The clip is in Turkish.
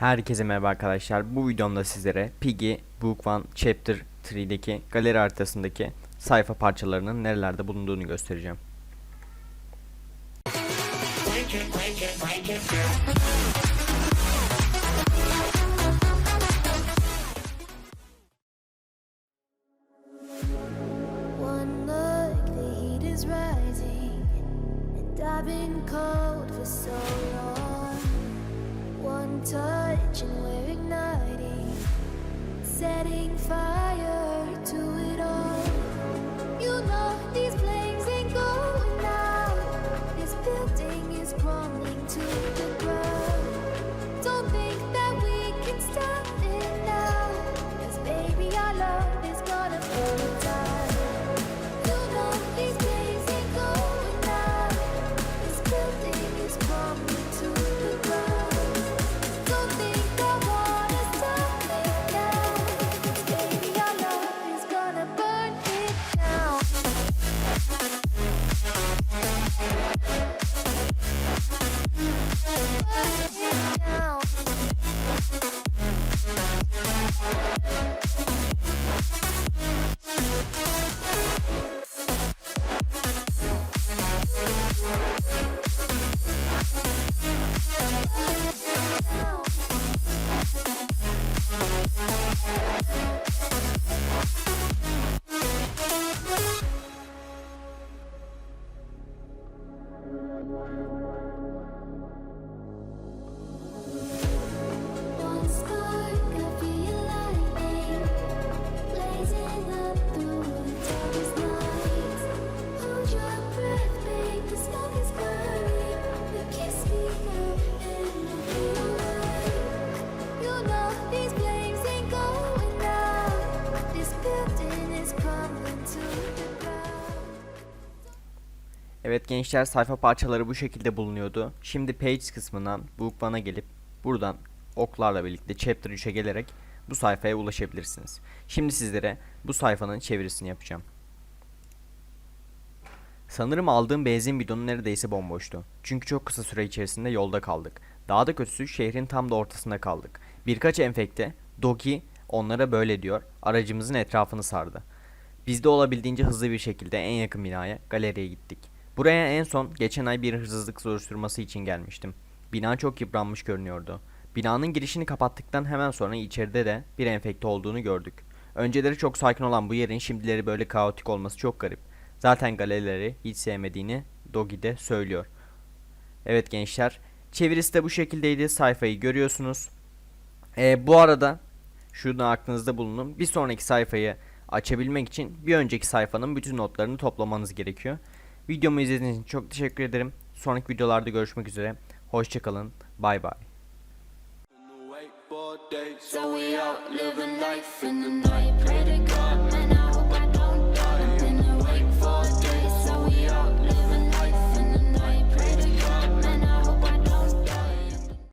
Herkese merhaba arkadaşlar. Bu videomda sizlere Piggy Book One Chapter 3'deki galeri haritasındaki sayfa parçalarının nerelerde bulunduğunu göstereceğim. I've been cold for so long. One touch, and we're igniting, setting fire Evet gençler sayfa parçaları bu şekilde bulunuyordu. Şimdi page kısmından Book One'a gelip buradan oklarla birlikte Chapter 3'e gelerek bu sayfaya ulaşabilirsiniz. Şimdi sizlere bu sayfanın çevirisini yapacağım. Sanırım aldığım benzin bidonu neredeyse bomboştu. Çünkü çok kısa süre içerisinde yolda kaldık. Daha da kötüsü şehrin tam da ortasında kaldık. Birkaç enfekte, Doki onlara böyle diyor, aracımızın etrafını sardı. Biz de olabildiğince hızlı bir şekilde en yakın binaya, galeriye gittik. Buraya en son geçen ay bir hırsızlık soruşturması için gelmiştim. Bina çok yıpranmış görünüyordu. Binanın girişini kapattıktan hemen sonra içeride de bir enfekte olduğunu gördük. Önceleri çok sakin olan bu yerin şimdileri böyle kaotik olması çok garip. Zaten galerileri hiç sevmediğini Dogi de söylüyor. Evet gençler, çevirisi de bu şekildeydi. Sayfayı görüyorsunuz. Ee, bu arada şunu aklınızda bulunun. Bir sonraki sayfayı açabilmek için bir önceki sayfanın bütün notlarını toplamanız gerekiyor. Videomu izlediğiniz için çok teşekkür ederim. Sonraki videolarda görüşmek üzere. Hoşçakalın. Bay bay. So we out living life in the night. Pray to God